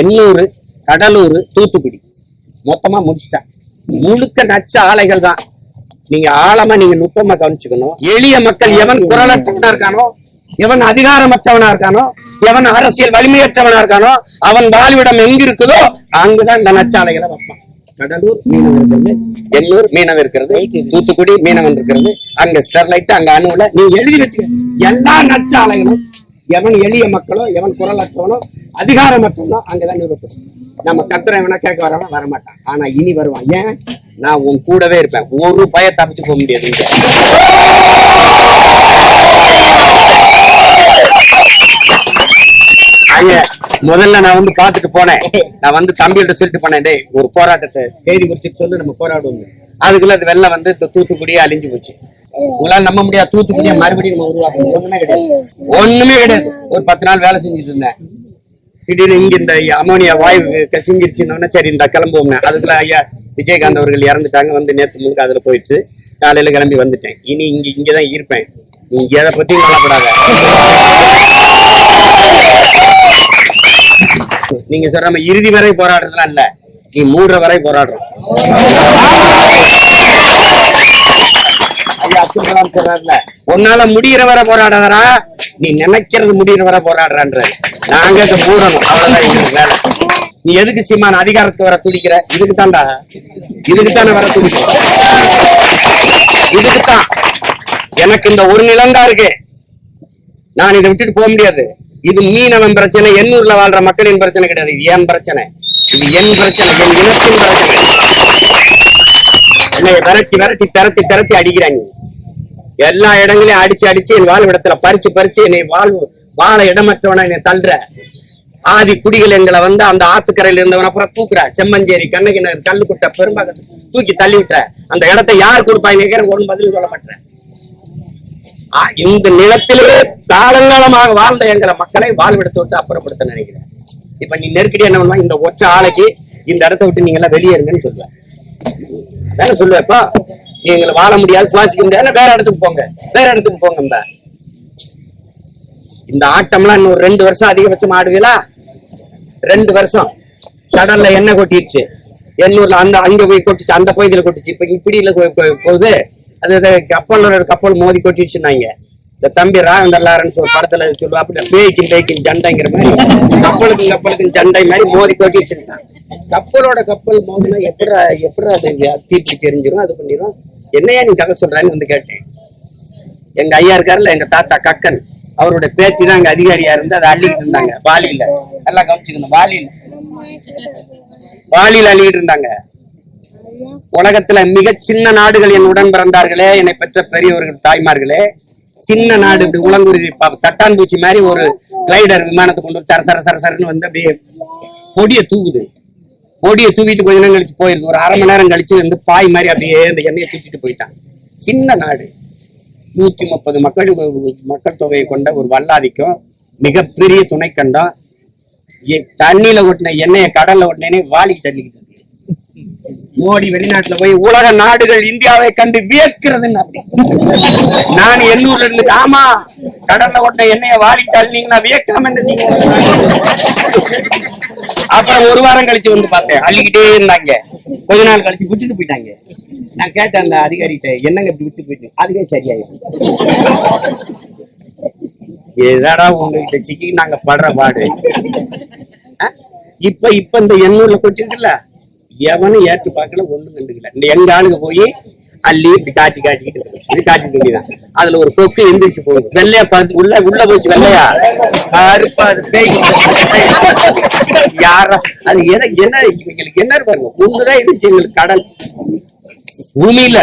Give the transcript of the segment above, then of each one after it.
எண்ணூர் கடலூர் தூத்துக்குடி. மொத்தமா முடிச்சிட்டேன். முழுக்க நச்ச ஆலைகள் தான். நீங்க ஆழமா நீங்க நுட்பமா கவனிச்சுக்கணும். எளிய மக்கள் எவன் குரலற்றவனா இருக்கானோ எவன் அதிகாரமற்றவனா இருக்கானோ எவன் அரசியல் வலிமையற்றவனா இருக்கானோ அவன் வாழ்விடம் எங்க இருக்குதோ அங்குதான் இந்த நச்சாலைகளை வைப்பான். கடலூர் மீனவன் இருக்கிறது எண்ணூர் மீனவன் இருக்கிறது தூத்துக்குடி மீனவன் இருக்கிறது அங்க ஸ்டெர்லைட் அங்க அணுல நீ எழுதி வச்சுக்க. எல்லா நச்சாலைகளும் எவன் எளிய மக்களோ எவன் குரலற்றவனோ அதிகாரமற்றவனோ அங்கதான் நிறுவப்படும் நம்ம கத்துற வேணா கேட்க வரவன் வரமாட்டான். ஆனா இனி வருவான். ஏன்? நான் உன் கூடவே இருப்பேன். ஒரு பய தப்பிச்சு போக முடியாது. முதல்ல நான் வந்து பாத்துட்டு போனேன். நான் வந்து தம்பிகிட்ட சொல்லிட்டு போனேன் டேய் ஒரு போராட்டத்தை தேதி குறிச்சு சொல்லு நம்ம போராடுவோம் அதுக்குள்ள அது வெள்ளம் வந்து தூத்துக்குடியே அழிஞ்சு போச்சு. உங்களால நம்ப முடியாது. தூத்துக்குடியை மறுபடியும் நம்ம உருவாக்கணும். ஒண்ணுமே கிடையாது. ஒண்ணுமே கிடையாது. ஒரு பத்து நாள் வேலை செஞ்சுட்டு இருந்தேன். திடீர்னு இங்க இந்த அமோனியா வாயு கசிஞ்சிருச்சுன்னு சரி இந்த கிளம்புவோம்னே. அதுக்குள்ள ஐயா விஜயகாந்த் அவர்கள் இறந்துட்டாங்க. வந்து நேத்து முழுக்க அதுல போயிடுச்சு. காலையில கிளம்பி வந்துட்டேன். இனி இங்க இங்கதான் இருப்பேன். இங்க எதை பத்தி கவலைப்படாத. நீங்க சொல்ற இறுதி வரை போராடுறதுலாம் இல்ல. நீ மூடுற வரை போராடுறோம். ஐயா அப்துல் சொல்றாருல உன்னால முடியிற வரை போராடாதடா. நீ நினைக்கிறது முடியிற வரை போராடுறான்ற. நாங்க இதை மூடணும் அவ்வளவுதான் நீ எதுக்கு சீமான அதிகாரத்துக்கு வர துடிக்கிற? இதுக்கு தான்டா. இதுக்கு தானே வர துடிக்கிற இதுக்குத்தான் எனக்கு இந்த ஒரு நிலம் தான் இருக்கு. நான் இதை விட்டுட்டு போக முடியாது. இது மீனவன் பிரச்சனை எண்ணூர்ல வாழ்ற மக்களின் பிரச்சனை கிடையாது. இது என் பிரச்சனை. இது என் பிரச்சனை. என் இனத்தின் பிரச்சனை. என்னை விரட்டி விரட்டி திரத்தி திரத்தி அடிக்கிறாங்க. எல்லா இடங்களையும் அடிச்சு அடிச்சு என் வாழ்விடத்துல பறிச்சு பறிச்சு என்னை வாழ்வு வாழ இடமற்றவன என்னை தள்ளுற. ஆதி குடிகள் எங்களை வந்து அந்த ஆத்துக்கரையில இருந்தவன அப்புறம் தூக்குற. செம்மஞ்சேரி கண்ணகி நகர் கல்லுக்குட்டை பெரும்பாக்கத்தை தூக்கி தள்ளி விட்டுற. அந்த இடத்தை யார் கொடுப்பாங்க ஒரு பதில் சொல்ல மாட்டேன். இந்த நிலத்திலே காலங்காலமாக வாழ்ந்த எங்களை மக்களை வாழ்விடத்தை விட்டு அப்புறப்படுத்த நினைக்கிறேன். இப்ப நீ நெருக்கடி என்ன பண்ணுவா? இந்த ஒற்ற ஆலைக்கு இந்த இடத்த விட்டு நீங்க எல்லாம் வெளியே இருங்கன்னு சொல்லுவேன் அதானே சொல்லுவேப்பா. நீ எங்களை வாழ முடியாது சுவாசிக்க முடியாது வேற இடத்துக்கு போங்க. வேற இடத்துக்கு போங்க இந்த இந்த ஆட்டம்லாம் இன்னும் ரெண்டு வருஷம் அதிகபட்சம் ஆடுவீங்களா ரெண்டு வருஷம். கடல்ல எண்ணெய் கொட்டிடுச்சு. எண்ணூர்ல அந்த அங்க போய் கொட்டிச்சு அந்த பகுதியில கொட்டிச்சு. இப்ப இப்படியில போகுது. அது அது கப்பலோட கப்பல் மோதி கொட்டிடுச்சுன்னாங்க. இந்த தம்பி ராவண்டர் லாரன்ஸ் ஒரு படத்துல சொல்லுவா அப்படி பேய்க்கும் பேய்க்கும் ஜண்டைங்கிற மாதிரி. கப்பலுக்கும் கப்பலுக்கும் ஜண்டை மாதிரி மோதி கொட்டிடுச்சுன்னு கப்பலோட கப்பல் மோதினா எப்படி எப்படா செஞ்சு? தீர்ப்பு தெரிஞ்சிடும் அது பண்ணிடும் என்னையா நீ கதை சொல்றான்னு வந்து கேட்டேன். எங்க ஐயா இருக்காருல்ல எங்க தாத்தா கக்கன் அவரோட பேத்தி தான் அங்க அதிகாரியா இருந்து அதை அள்ளிக்கிட்டு இருந்தாங்க வாலியில நல்லா கவனிச்சுக்கணும் வாலியில வாலியில அள்ளிக்கிட்டு இருந்தாங்க. உலகத்துல மிக சின்ன நாடுகள் என் உடன் பிறந்தார்களே என்னை பெற்ற பெரியவர்கள் தாய்மார்களே. சின்ன நாடு இப்படி உலங்குருதி தட்டான் தட்டான்பூச்சி மாதிரி ஒரு கிளைடர் விமானத்தை கொண்டு வந்து சர சர சர சரன்னு வந்து அப்படியே பொடியை தூக்குது பொடியை தூவிட்டு கொஞ்ச நேரம் கழிச்சு போயிருது. ஒரு அரை மணி நேரம் கழிச்சு வந்து பாய் மாதிரி அப்படியே அந்த எண்ணெயை தூக்கிட்டு போயிட்டான். சின்ன நாடு. நூத்தி முப்பது மக்கள் மக்கள் தொகையை கொண்ட ஒரு வல்லாதிக்கும் மிகப்பெரிய துணைக்கண்டம். எ- தண்ணியில ஒட்டின எண்ணெயை கடல்ல ஒட்டினே வாளி தள்ளிக்கிட்டு மோடி வெளிநாட்டுல போய் உலக நாடுகள் இந்தியாவை கண்டு வியக்கிறதுன்னு அப்படி. நான் எண்ணூர்ல இருந்து ஆமா கடல்ல ஒட்டின எண்ணெயை வாளி தள்ளினீங்களா வியக்காம என்ன அப்புறம் ஒரு வாரம் கழிச்சு வந்து பார்த்தேன். அள்ளிக்கிட்டே இருந்தாங்க. கொஞ்ச நாள் கழிச்சு விட்டுட்டு போயிட்டாங்க. நான் கேட்டேன் அந்த அதிகாரிகிட்ட என்னங்க இப்படி விட்டு போயிட்டு? அதுவே சரியாயிடும். ஏதாடா உங்ககிட்ட சிக்கி நாங்க படுற பாடு. இப்ப இப்ப இந்த எண்ணூர்ல கொட்டிருக்குல்ல? எவனும் ஏற்று பார்க்கல ஒண்ணும் கண்டுக்கல. இந்த எங்க ஆளுங்க போய் அள்ளி இப்படி காட்டி காட்டிக்கிட்டு இருக்கு. இது காட்டிட்டு வேண்டியதான் அதுல ஒரு கொக்கு எந்திரிச்சு போகுது. வெள்ளையா பார்த்து உள்ள உள்ள போச்சு வெள்ளையா? கருப்பா அது பேய். யாரா? அது என்ன என்ன எங்களுக்கு என்ன பாருங்க ஒண்ணுதான் இருந்துச்சு எங்களுக்கு கடல். பூமியில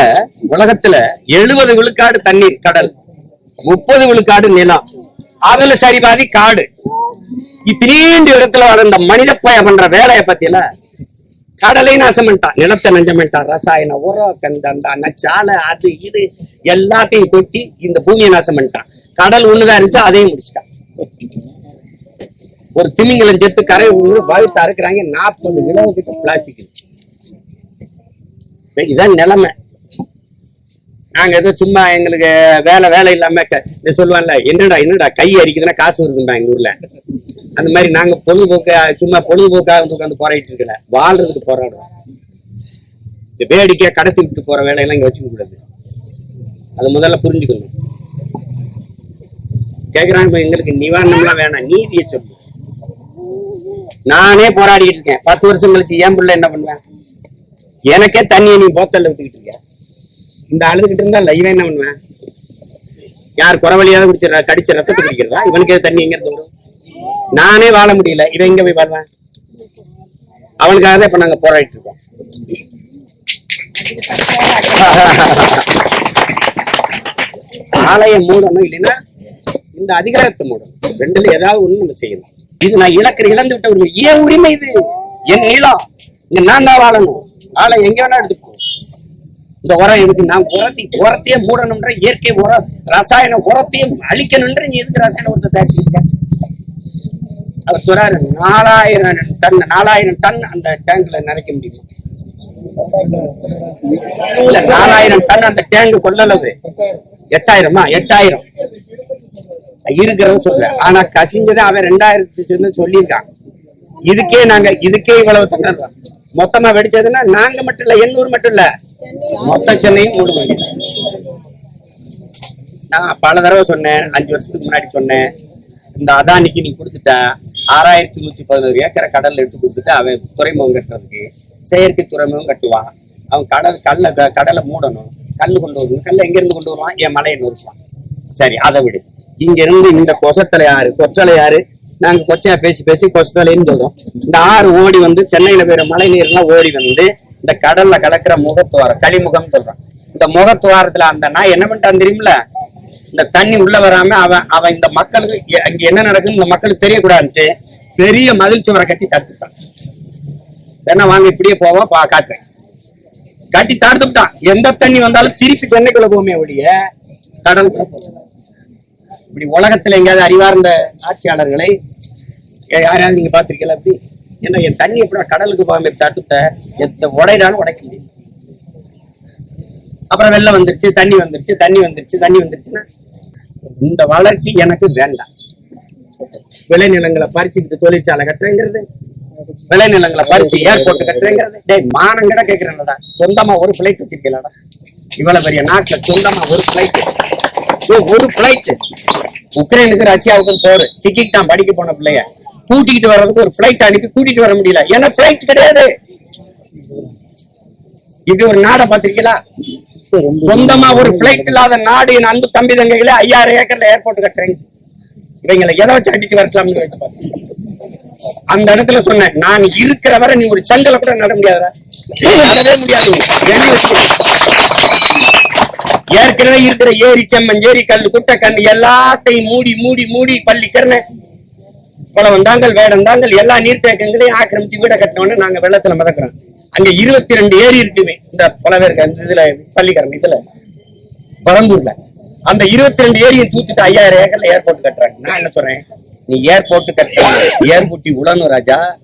உலகத்துல எழுபது விழுக்காடு தண்ணீர் கடல். முப்பது விழுக்காடு நிலம். அதுல சரி பாதி காடு. இத்தினீண்டு இடத்துல வர இந்த மனித பய பண்ற வேலையை பத்தியில கடலை நாசமன்ட்டான் பண்ணிட்டான். நிலத்தை நஞ்சமன்ட்டான் ரசாயன உரம் கந்தண்டா நச்சாலை அது இது எல்லாத்தையும் கொட்டி இந்த பூமியை நாசம் பண்ணிட்டான். கடல் ஒண்ணுதான் இருந்துச்சு அதையும் முடிச்சிட்டான். ஒரு திமிங்கலம் செத்து கரை ஒண்ணு வாழ்த்து அறுக்குறாங்க. நாற்பது கிலோ கிட்ட பிளாஸ்டிக் இதுதான் இதான் நிலைமை. நாங்க ஏதோ சும்மா எங்களுக்கு வேலை வேலை இல்லாம சொல்லுவாங்கல்ல என்னடா என்னடா கை அரிக்குதுன்னா காசு வருதுண்டா எங்க ஊர்ல. அந்த மாதிரி நாங்க பொழுதுபோக்கு சும்மா பொழுதுபோக்காக வந்து உட்காந்து போராடிட்டு இருக்கல. வாழ்றதுக்கு போராடுறோம். இந்த வேடிக்கையா கடத்தி விட்டு போற வேலையெல்லாம் இங்க வச்சுக்க கூடாது. அதை முதல்ல புரிஞ்சுக்கணும். கேக்குறாங்க எங்களுக்கு நிவாரணம்லாம் வேணாம். நீதியை சொல்லு. நானே போராடிட்டு இருக்கேன். பத்து வருஷம் கழிச்சு என் பிள்ளை என்ன பண்ணுவேன் எனக்கே தண்ணியை நீ போத்தல்ல வித்துக்கிட்டு இருக்க. இந்த அழுதுகிட்டு இருந்தா இவன் என்ன பண்ணுவேன் யார் குறவழியாவது குடிச்ச கடிச்ச ரத்தத்தை குடிக்கிறதா? இவனுக்கு தண்ணி எங்க இருந்து வரும்? நானே வாழ முடியல. இவன் எங்க போய் வாழ்வேன் அவனுக்காக தான் இப்ப நாங்க போராடிட்டு இருக்கோம். ஆலயம் மூடணும் இல்லைன்னா இந்த அதிகாரத்தை மூடணும் ரெண்டுல ஏதாவது ஒண்ணு நம்ம செய்யணும். இது நான் இழக்கிற இழந்து விட்ட உரிமை. ஏன் உரிமை இது? என் நிலம். இங்க நான் தான் வாழணும். ஆலயம் எங்க வேணா எடுத்துப்போம் இந்த உரம் எதுக்கு? நான் உரத்தி உரத்தையே மூடணும்ன்ற இயற்கை உரம் ரசாயன உரத்தையும் அழிக்கணும்ன்ற நீ எதுக்கு ரசாயன உரத்தை தயாரிச்சுக்கிட்ட அவர் சொல்றாரு நாலாயிரம் டன் நாலாயிரம் டன் அந்த டேங்க்ல நினைக்க முடியும்? இல்ல நாலாயிரம் டன் அந்த டேங்க் கொள்ளளவு. எட்டாயிரமா? எட்டாயிரம். இருக்கிறது சொல்ல. ஆனா கசிஞ்சதை அவன் ரெண்டாயிரத்தி சொல்லியிருக்கான். இதுக்கே நாங்க இதுக்கே இவ்வளவு திணறோம் மொத்தமா வெடிச்சதுன்னா நாங்க மட்டும் இல்ல எண்ணூர் மட்டும் இல்ல. மொத்த சென்னையும் மூடு நான் பல தடவை சொன்னேன் அஞ்சு வருஷத்துக்கு முன்னாடி சொன்னேன். இந்த அதானிக்கு நீ கொடுத்துட்ட. ஆறாயிரத்தி நூத்தி பதினோரு ஏக்கரை கடல்ல எடுத்து கொடுத்துட்டு அவன் துறைமுகம் கட்டுறதுக்கு செயற்கை துறைமுகம் கட்டுவான். அவன் கடல் கல்ல க- கடலை மூடணும். கல் கொண்டு வரணும். கல்ல எங்க இருந்து கொண்டு வருவான்? என் மலையை நொறுக்குவான் சரி அதை விடு. இங்க இருந்து இந்த கொசத்தலை யாரு கொச்சலை யாரு நாங்க கொச்சையா பேசி பேசி கொசத்தலைன்னு சொல்றோம். இந்த ஆறு ஓடி வந்து சென்னையில பெய்யுற மழை நீர்லாம் ஓடி வந்து இந்த கடல்ல கலக்கிற முகத்துவாரம் களிமுகம் சொல்றான் இந்த முகத்துவாரத்துல அந்த நாய் என்ன பண்ணிட்டான் தெரியுமில இந்த தண்ணி உள்ள வராம அவன் அவன் இந்த மக்களுக்கு இங்க அங்க என்ன நடக்குன்னு இந்த மக்களுக்கு தெரியக்கூடாதுன்ட்டு பெரிய மதில் சுவரை கட்டி தடுத்துட்டான் என்ன வாங்க இப்படியே போவோம் பா காட்டுறேன். கட்டி தடுத்துட்டான் எந்த தண்ணி வந்தாலும் திருப்பி சென்னைக்குள்ள போமே ஒழிய கடலுக்குள்ள போகும். இப்படி உலகத்துல எங்கேயாவது அறிவார்ந்த ஆட்சியாளர்களை யாரையாவது நீங்க பாத்திருக்கீங்களா அப்படி? என்ன என் தண்ணி எப்படி கடலுக்கு போகாம தடுத்த எத்த உடையிடாலும் உடைக்க முடியும். அப்புறம் வெள்ளம் வந்துருச்சு தண்ணி வந்துருச்சு தண்ணி வந்துருச்சு தண்ணி வந்துருச்சுன்னா இந்த வளர்ச்சி எனக்கு வேண்டாம். விளைநிலங்களை பறிச்சுக்கிட்டு தொழிற்சாலை கட்டுறேங்கிறது விளைநிலங்களை பறிச்சு ஏர்போர்ட் கட்டுறேங்கிறது. டேய் மானம் கிட கேக்குறேன்டா சொந்தமா ஒரு பிளைட் வச்சிருக்கலடா இவ்வளவு பெரிய நாட்டுல சொந்தமா ஒரு பிளைட் ஒரு பிளைட் உக்ரைனுக்கு ரஷ்யாவுக்கும் போரு. சிக்கிட்டான் படிக்க போன பிள்ளைய. கூட்டிக்கிட்டு வர்றதுக்கு ஒரு பிளைட் அனுப்பி கூட்டிட்டு வர முடியல. ஏன்னா பிளைட் கிடையாது. இப்படி ஒரு நாடை பாத்திருக்கீங்களா சொந்தமா ஒரு பிளைட் இல்லாத நாடு என் அன்பு தம்பி தங்கைகளே ஐயாயிரம் ஏக்கர்ல ஏர்போர்ட் கட்டுறேங்க இவங்களை எதை வச்சு அடிச்சு வரலாம்னு பாரு. அந்த இடத்துல சொன்னேன் நான் இருக்கிற வரை நீ ஒரு சங்கல கூட நட முடியாதா நடவே முடியாது. ஏற்கனவே இருக்கிற ஏரி செம்மன் ஏரி கல் குட்டை கல் எல்லாத்தையும் மூடி மூடி மூடி பள்ளிக்கிறன குளவந்தாங்கல் வேடந்தாங்கல் எல்லா நீர்த்தேக்கங்களையும் ஆக்கிரமிச்சு வீட கட்டினோன்னு நாங்க வெள்ளத்துல மிதக்கிறோம். அங்க இருபத்தி ரெண்டு ஏரி இருக்குமே. இந்த பலவேற்க அந்த இதுல பள்ளிக்கரம் இதுல. பரந்தூர்ல அந்த இருபத்தி ரெண்டு ஏரியை தூத்துட்டு ஐயாயிரம் ஏக்கர்ல ஏர்போர்ட் கட்டுறாங்க. நான் என்ன சொல்றேன்? நீ ஏர்போர்ட் கட்ட ஏர்போர்ட்டி உடனும் ராஜா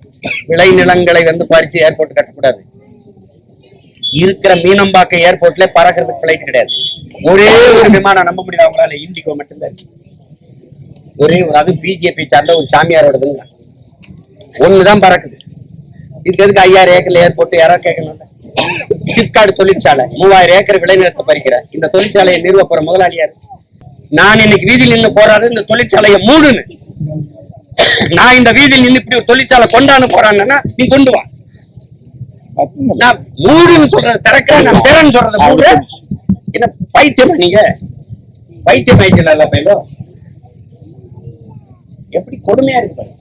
விளைநிலங்களை வந்து பறிச்சு ஏர்போர்ட் கட்டக்கூடாது. இருக்கிற மீனம்பாக்கம் ஏர்போர்ட்ல பறக்கிறதுக்கு பிளைட் கிடையாது. ஒரே ஒரு விமானம் நம்ப முடியாது அவங்களால இண்டிகோ மட்டும்தான் இருக்கு. ஒரே ஒரு அது பிஜேபி சார்ந்த ஒரு சாமியாரோடதுங்க. ஒண்ணுதான் பறக்குது. இதுக்கு எதுக்கு ஐயாயிரம் ஏக்கர்ல ஏற்போட்டு யாரோ கேட்கலாம் சிப்காடு தொழிற்சாலை. மூவாயிரம் ஏக்கர் விளைநிலத்தை பறிக்கிற. இந்த தொழிற்சாலையை நிறுவ போற முதலாளியார். நான் இன்னைக்கு வீதியில் நின்று போறாரு இந்த தொழிற்சாலையை மூடுன்னு. நான் இந்த வீதியில் நின்று இப்படி ஒரு தொழிற்சாலை கொண்டான்னு போறான்னா நீ கொண்டு வா. நான் மூடுன்னு சொல்றது திறக்கிறேன் நான் திறன்னு சொல்றது மூடு. என்ன பைத்தியமா நீங்க? பைத்தியம் ஆயிட்டல பையலோ? எப்படி கொடுமையா இருக்கு பாருங்க